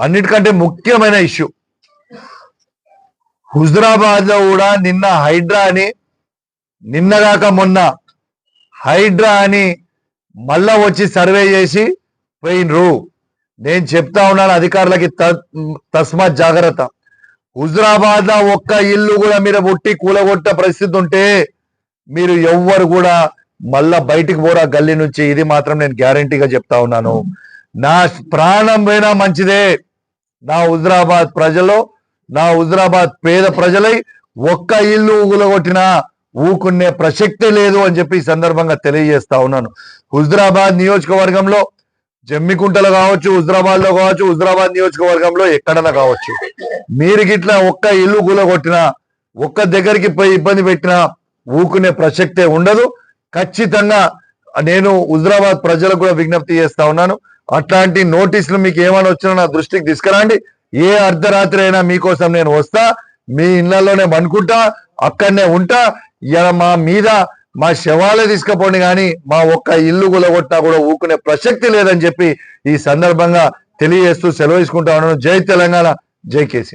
అన్నిటికంటే ముఖ్యమైన ఇష్యూ. హుజరాబాద్లో కూడా నిన్న హైడ్రా అని నిన్నగాక మొన్న హైడ్రా అని మళ్ళా వచ్చి సర్వే చేసి పోయినరు. నేను చెప్తా ఉన్నాను అధికారులకి త- తస్మాత్ జాగ్రత్త. హుజరాబాద్లో ఒక్క ఇల్లు కూడా మీరు ముట్టి కూలగొట్ట పరిస్థితి ఉంటే మీరు ఎవ్వరు కూడా మళ్ళా బయటికి పోరా గల్లీ నుంచి. ఇది మాత్రం నేను గ్యారంటీగా చెప్తా ఉన్నాను. నా ప్రాణం పోయినా మంచిదే. నా హుజరాబాద్ ప్రజలు నా హుజరాబాద్ పేద ప్రజలై ఒక్క ఇల్లు ఊగులగొట్టినా ఊకునే ప్రసక్తే లేదు అని చెప్పి ఈ సందర్భంగా తెలియజేస్తా ఉన్నాను. హుజరాబాద్ నియోజకవర్గంలో జమ్మికుంటలో కావచ్చు హుజరాబాద్లో కావచ్చు హుజరాబాద్ నియోజకవర్గంలో ఎక్కడన్నా కావచ్చు మీరు గిట్లా ఒక్క ఇల్లు కూలగొట్టినా ఒక్క దగ్గరికి పోయి ఇబ్బంది పెట్టినా ఊకునే ప్రసక్తే ఉండదు. ఖచ్చితంగా నేను హుజరాబాద్ ప్రజలకు కూడా విజ్ఞప్తి చేస్తా ఉన్నాను. అట్లాంటి నోటీసులు మీకు ఏమైనా వచ్చినా నా దృష్టికి తీసుకురండి. ఏ అర్ధరాత్రి అయినా మీకోసం నేను వస్తా మీ ఇళ్ళలోనే పండుకుంటా అక్కడనే ఉంటా. ఇలా మా మీద మా శవాలే తీసుకుపోండి కానీ మా ఒక్క ఇల్లు గులగొట్టినా కూడా ఊకునే ప్రసక్తి లేదని చెప్పి ఈ సందర్భంగా తెలియజేస్తూ సెలవు తీసుకుంటా ఉన్నాను. జై తెలంగాణ జై కేసీఆర్.